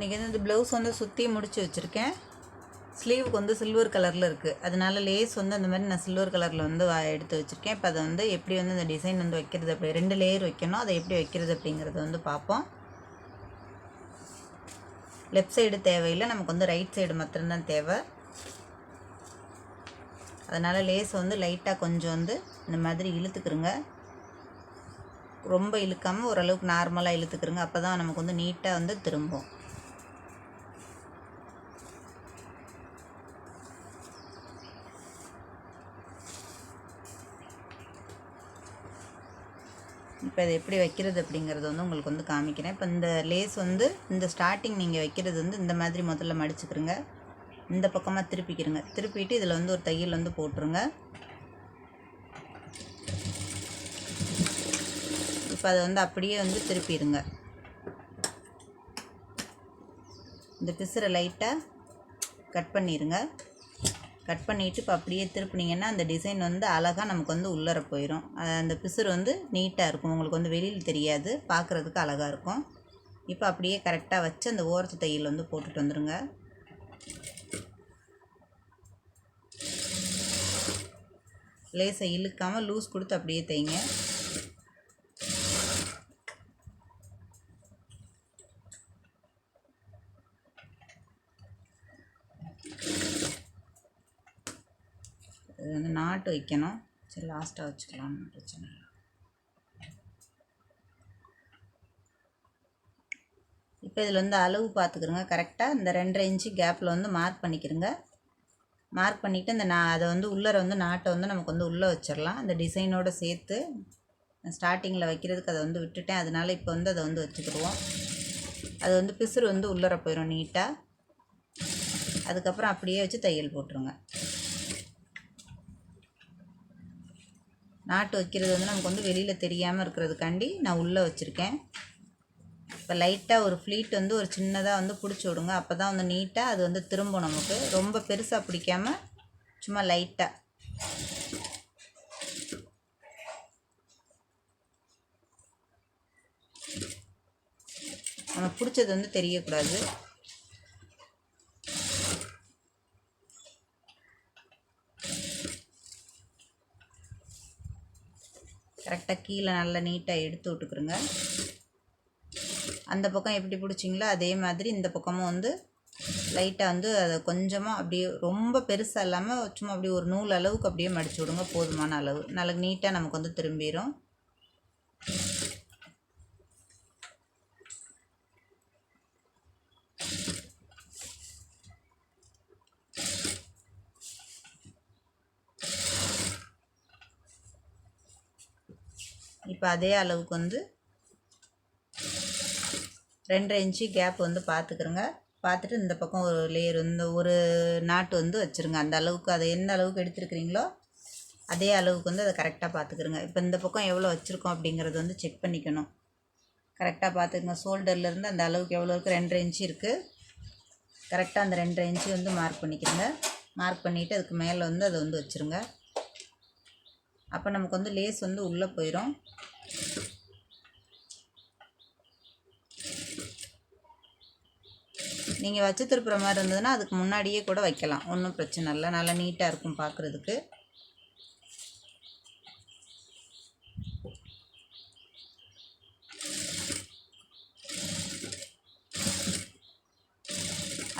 இன்றைக்கி வந்து இந்த ப்ளவுஸ் வந்து சுற்றி முடித்து வச்சுருக்கேன். ஸ்லீவுக்கு வந்து சில்வர் கலரில் இருக்குது அதனால லேஸ் வந்து அந்த மாதிரி நான் சில்வர் கலரில் வந்து வா- எடுத்து வச்சுருக்கேன். இப்போ அதை வந்து எப்படி வந்து இந்த டிசைன் வந்து வைக்கிறது அப்படி ரெண்டு லேயர் வைக்கணும். அதை எப்படி வைக்கிறது அப்படிங்கிறத வந்து பார்ப்போம். லெஃப்ட் சைடு தேவையில்லை. நமக்கு வந்து ரைட் சைடு மாத்திரம்தான் தேவை. அதனால் லேஸ் வந்து லைட்டாக கொஞ்சம் வந்து இந்த மாதிரி இழுத்துக்கிறோங்க ரொம்ப இழுக்காமல் ஓரளவுக்கு நார்மலாக இழுத்துக்கிறோங்க அப்போ தான் நமக்கு வந்து நீட்டாக வந்து திரும்பும். இப்போ இதை எப்படி வைக்கிறது அப்படிங்கிறது வந்து உங்களுக்கு வந்து காமிக்கிறேன். இப்போ இந்த லேஸ் வந்து இந்த ஸ்டார்டிங் நீங்கள் வைக்கிறது வந்து இந்த மாதிரி முதல்ல மடிச்சுக்கிறங்க இந்த பக்கமாக திருப்பிக்கிறங்க திருப்பிட்டு இதில் வந்து ஒரு தையல் வந்து போட்டுருங்க. இப்போ அதை வந்து அப்படியே வந்து திருப்பிடுங்க இந்த பிசுரை லைட்டாக கட் பண்ணிடுங்க கட் பண்ணிவிட்டு இப்போ அப்படியே திருப்பினீங்கன்னா அந்த டிசைன் வந்து அழகாக நமக்கு வந்து உள்ளர போயிடும் அந்த பிசுறு வந்து நீட்டாக இருக்கும். உங்களுக்கு வந்து வெளியில் தெரியாது. பார்க்குறதுக்கு அழகாக இருக்கும். இப்போ அப்படியே கரெக்டாக வச்சு அந்த ஓரத்து தையல் வந்து போட்டுட்டு வந்துடுங்க லேசை இழுக்காமல் லூஸ் கொடுத்து அப்படியே தைங்க. இது வந்து நாட்டு வைக்கணும். சரி லாஸ்ட்டாக வச்சுக்கலாம் பிரச்சனை இல்லை. இப்போ இதில் வந்து அளவு பார்த்துக்கிறோங்க. கரெக்டாக இந்த ரெண்டரை இன்ச்சு கேப்பில் வந்து மார்க் பண்ணிக்கிறோங்க. மார்க் பண்ணிவிட்டு இந்த நான் அதை வந்து உள்ளர வந்து நாட்டை வந்து நமக்கு வந்து உள்ளே வச்சிடலாம். அந்த டிசைனோடு சேர்த்து ஸ்டார்டிங்கில் வைக்கிறதுக்கு அதை வந்து விட்டுட்டேன். அதனால இப்போ வந்து அதை வந்து வச்சுக்கிடுவோம். அது வந்து பிசுறு வந்து உள்ளர போயிடும் நீட்டாக அதுக்கப்புறம் அப்படியே வச்சு தையல் போட்டுருங்க. நாட்டு வைக்கிறது வந்து நமக்கு வந்து வெளியில் தெரியாமல் இருக்கிறதுக்காண்டி நான் உள்ளே வச்சுருக்கேன். இப்போ லைட்டாக ஒரு ஃப்ளீட் வந்து ஒரு சின்னதாக வந்து பிடிச்சி விடுங்க. அப்போ தான் வந்து நீட்டாக அது வந்து திரும்பும் நமக்கு. ரொம்ப பெருசாக பிடிக்காம சும்மா லைட்டாக நம்ம பிடிச்சது வந்து தெரியக்கூடாது. கரெக்டாக கீழே நல்லா நீட்டாக எடுத்து விட்டுக்குருங்க. அந்த பக்கம் எப்படி பிடிச்சிங்களோ அதே மாதிரி இந்த பக்கமும் வந்து லைட்டாக வந்து அதை கொஞ்சமாக அப்படியே ரொம்ப பெருசாக இல்லாமல் சும்மா அப்படியே ஒரு நூல் அளவுக்கு அப்படியே மடிச்சு விடுங்க. போதுமான அளவு. நல்லா நீட்டாக நமக்கு வந்து திரும்பிடும் இப்போ அதே அளவுக்கு வந்து ரெண்டரை இன்ச்சு கேப் வந்து பார்த்துக்கிறோங்க. பார்த்துட்டு இந்த பக்கம் ஒரு லேயர் இந்த ஒரு நாட்டு வந்து வச்சுருங்க. அந்த அளவுக்கு அதை எந்த அளவுக்கு எடுத்துருக்கிறீங்களோ அதே அளவுக்கு வந்து அதை கரெக்டாக பார்த்துக்கிறோங்க. இப்போ இந்த பக்கம் எவ்வளோ வச்சுருக்கோம் அப்படிங்கிறது வந்து செக் பண்ணிக்கணும். கரெக்டாக பார்த்துக்குங்க. ஷோல்டர்லேருந்து அந்த அளவுக்கு எவ்வளோ இருக்குது ரெண்டரை இன்ச்சு இருக்குது கரெக்டாக அந்த ரெண்டரை இன்ச்சு வந்து மார்க் பண்ணிக்கிறோங்க. மார்க் பண்ணிவிட்டு அதுக்கு மேலே வந்து அதை வந்து வச்சுருங்க. அப்போ நமக்கு வந்து லேஸ் வந்து உள்ளே போயிடும் நீங்கள் வச்சு திருப்புற மாதிரி இருந்ததுன்னா அதுக்கு முன்னாடியே கூட வைக்கலாம். ஒன்றும் பிரச்சனை இல்லை. நல்லா நீட்டாக இருக்கும் பார்க்குறதுக்கு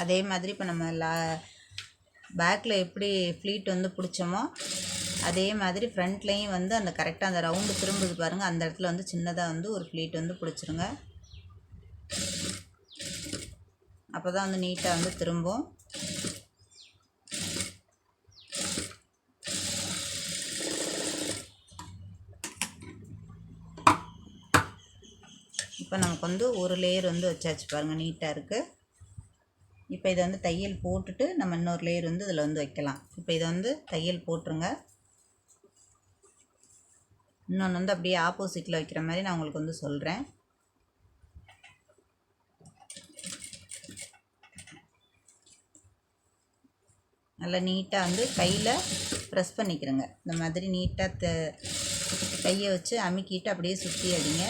அதே மாதிரி இப்போ நம்ம லா பேக்கில் எப்படி ஃப்ளீட் வந்து பிடிச்சோமோ அதே மாதிரி ஃப்ரண்ட்லேயும் வந்து அந்த கரெக்டாக அந்த ரவுண்டு திரும்புது பாருங்கள் அந்த இடத்துல வந்து சின்னதாக வந்து ஒரு ஃப்ளீட் வந்து பிடிச்சிருங்க. அப்போ தான் வந்து நீட்டாக வந்து திரும்பும். இப்போ நமக்கு வந்து ஒரு லேயர் வந்து வச்சாச்சு பாருங்கள் நீட்டாக இருக்குது இப்போ இதை வந்து தையல் போட்டுட்டு நம்ம இன்னொரு லேயர் வந்து இதில் வந்து வைக்கலாம். இப்போ இதை வந்து தையல் போட்டுருங்க. இன்னொன்று வந்து அப்படியே ஆப்போசிட்டில் வைக்கிற மாதிரி நான் உங்களுக்கு வந்து சொல்கிறேன் நல்லா நீட்டாக வந்து கையில் ப்ரெஸ் பண்ணிக்கிறேங்க. இந்த மாதிரி நீட்டாக த கையை வச்சு அமுக்கிட்டு அப்படியே சுற்றி அடிங்க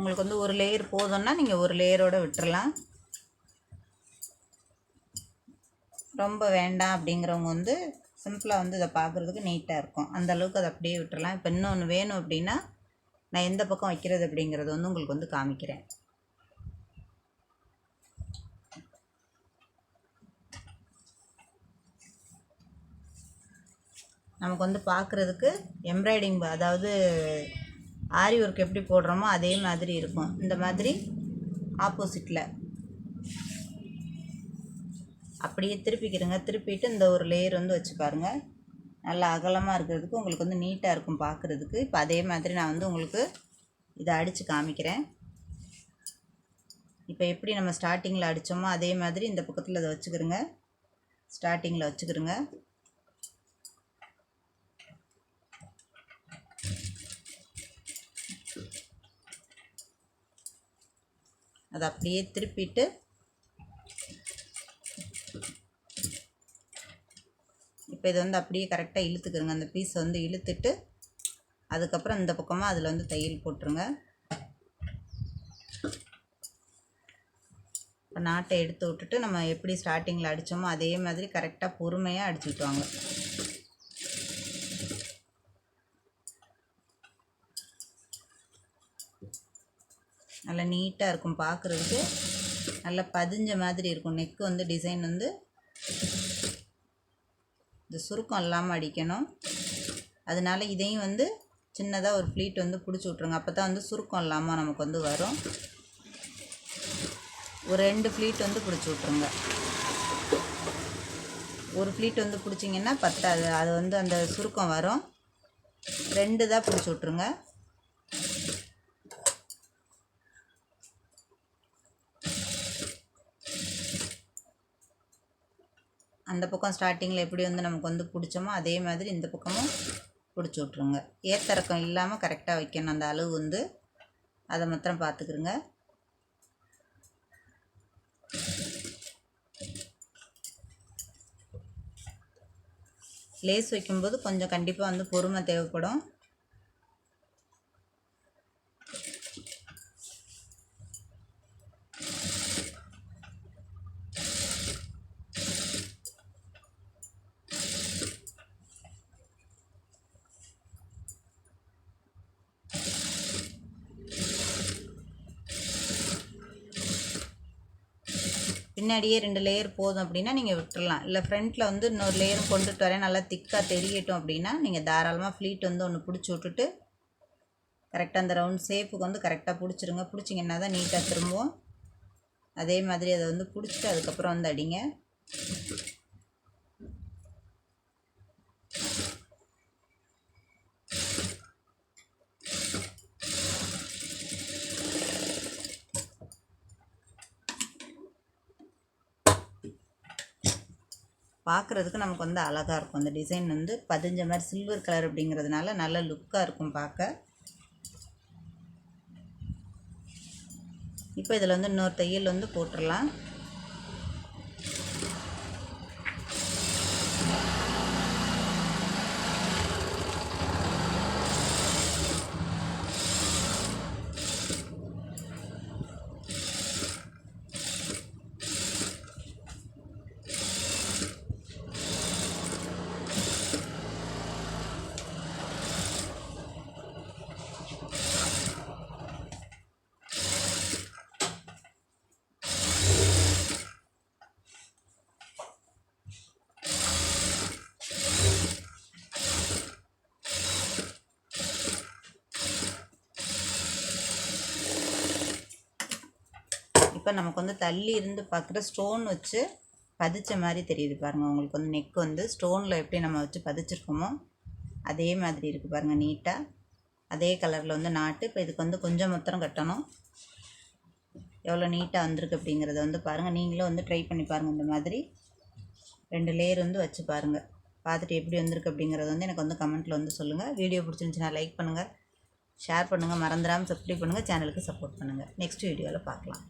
உங்களுக்கு வந்து ஒரு லேயர் போதும்னா நீங்கள் ஒரு லேயரோடு விட்டுறலாம். ரொம்ப வேண்டாம் அப்படிங்கிறவங்க வந்து சிம்பிளாக வந்து இதை பார்க்குறதுக்கு நீட்டாக இருக்கும். அந்த அளவுக்கு அதை அப்படியே விட்டுறலாம். இப்போ இன்னொன்று வேணும் அப்படின்னா நான் எந்த பக்கம் வைக்கிறது அப்படிங்கிறது வந்து உங்களுக்கு வந்து காமிக்கிறேன். நமக்கு வந்து பார்க்குறதுக்கு எம்ப்ராய்டிங் அதாவது ஆரி ஒர்க் எப்படி போடுறோமோ அதே மாதிரி இருக்கும். இந்த மாதிரி ஆப்போசிட்டில் அப்படியே திருப்பிக்கிறங்க. திருப்பிட்டு இந்த ஒரு லேயர் வந்து வச்சு பாருங்கள் நல்லா அகலமாக இருக்கிறதுக்கு உங்களுக்கு வந்து நீட்டாக இருக்கும் பார்க்குறதுக்கு இப்போ அதே மாதிரி நான் வந்து உங்களுக்கு இதை அடித்து காமிக்கிறேன். இப்போ எப்படி நம்ம ஸ்டார்டிங்கில் அடித்தோமோ அதே மாதிரி இந்த பக்கத்தில் இதை வச்சுக்கிறோங்க. ஸ்டார்டிங்கில் வச்சுக்கிறோங்க. அதை அப்படியே திருப்பிட்டு இப்போ இதை வந்து அப்படியே கரெக்டாக இழுத்துக்கிறோங்க அந்த பீஸை வந்து இழுத்துட்டு அதுக்கப்புறம் இந்த பக்கமாக அதில் வந்து தையல் போட்டுருங்க. இப்போ நாட்டை எடுத்து விட்டுட்டு நம்ம எப்படி ஸ்டார்டிங்கில் அடித்தோமோ அதே மாதிரி கரெக்டாக பொறுமையாக அடிச்சுட்டு வாங்க. நல்லா நீட்டாக இருக்கும் பார்க்குறதுக்கு நல்லா பதிஞ்ச மாதிரி இருக்கும். நெக்கு வந்து டிசைன் வந்து இந்த சுருக்கம் இல்லாமல் அடிக்கணும். அதனால இதையும் வந்து சின்னதாக ஒரு ஃப்ளீட் வந்து பிடிச்சி விட்ருங்க அப்போ தான் வந்து சுருக்கம் இல்லாமல் நமக்கு வந்து வரும். ஒரு ரெண்டு ஃப்ளீட் வந்து பிடிச்சி விட்ருங்க ஒரு ஃப்ளீட் வந்து பிடிச்சிங்கன்னா பத்தாது. அது வந்து அந்த சுருக்கம் வரும். ரெண்டு தான் பிடிச்சி விட்ருங்க அந்த பக்கம் ஸ்டார்டிங்கில் எப்படி வந்து நமக்கு வந்து பிடிச்சோமோ அதே மாதிரி இந்த பக்கமும் பிடிச்சி விட்ருங்க ஏத்தரக்கம் இல்லாமல் கரெக்டாக வைக்கணும். அந்த அளவு வந்து அதை மாத்திரம் பார்த்துக்குருங்க லேஸ் வைக்கும்போது கொஞ்சம் கண்டிப்பாக வந்து பொறுமை தேவைப்படும். பின்னாடியே ரெண்டு லேயர் போதும் அப்படின்னா நீங்கள் விட்டுடலாம் இல்லை ஃப்ரண்ட்டில் வந்து இன்னொரு லேயரும் கொண்டுட்டு வரேன். நல்லா திக்காக தெரியட்டும் அப்படின்னா நீங்கள் தாராளமாக ஃப்ளீட் வந்து ஒன்று பிடிச்சி விட்டுட்டு கரெக்டாக அந்த ரவுண்ட் ஷேப்புக்கு வந்து கரெக்டாக பிடிச்சிருங்க. பிடிச்சிங்கன்னா தான் நீட்டாக திரும்பவும். அதே மாதிரி அதை வந்து பிடிச்சிட்டு அதுக்கப்புறம் வந்து அடிங்க. பார்க்குறதுக்கு நமக்கு வந்து அழகாக இருக்கும். அந்த டிசைன் வந்து பதிஞ்ச மாதிரி சில்வர் கலர் அப்படிங்கிறதுனால நல்ல லுக்காக இருக்கும் பார்க்க இப்போ இதில் வந்து இன்னொரு தையல் வந்து போட்டுடலாம் இப்போ நமக்கு வந்து தள்ளி இருந்து பார்க்குற ஸ்டோன் வச்சு பதிச்ச மாதிரி தெரியுது பாருங்கள் உங்களுக்கு வந்து நெக் வந்து ஸ்டோனில் எப்படி நம்ம வச்சு பதிச்சிருக்கோமோ அதே மாதிரி இருக்குது பாருங்கள் நீட்டாக அதே கலரில் வந்து நாட்டு. இப்போ இதுக்கு வந்து கொஞ்சம் மொத்தம் கட்டணும். எவ்வளோ நீட்டாக வந்திருக்கு அப்படிங்கிறத வந்து பாருங்கள் நீங்களும் வந்து ட்ரை பண்ணி பாருங்கள் இந்த மாதிரி. ரெண்டு லேயர் வந்து வச்சு பாருங்கள் பார்த்துட்டு எப்படி வந்திருக்கு அப்படிங்கிறத வந்து எனக்கு வந்து கமெண்ட்டில் வந்து சொல்லுங்கள் வீடியோ பிடிச்சிருந்துச்சுன்னா லைக் பண்ணுங்கள் ஷேர் பண்ணுங்கள் மறந்துடாமல் சப்ஸ்கிரைப் பண்ணுங்கள் சேனலுக்கு சப்போர்ட் பண்ணுங்கள் நெக்ஸ்ட் வீடியோவில் பார்க்கலாம்.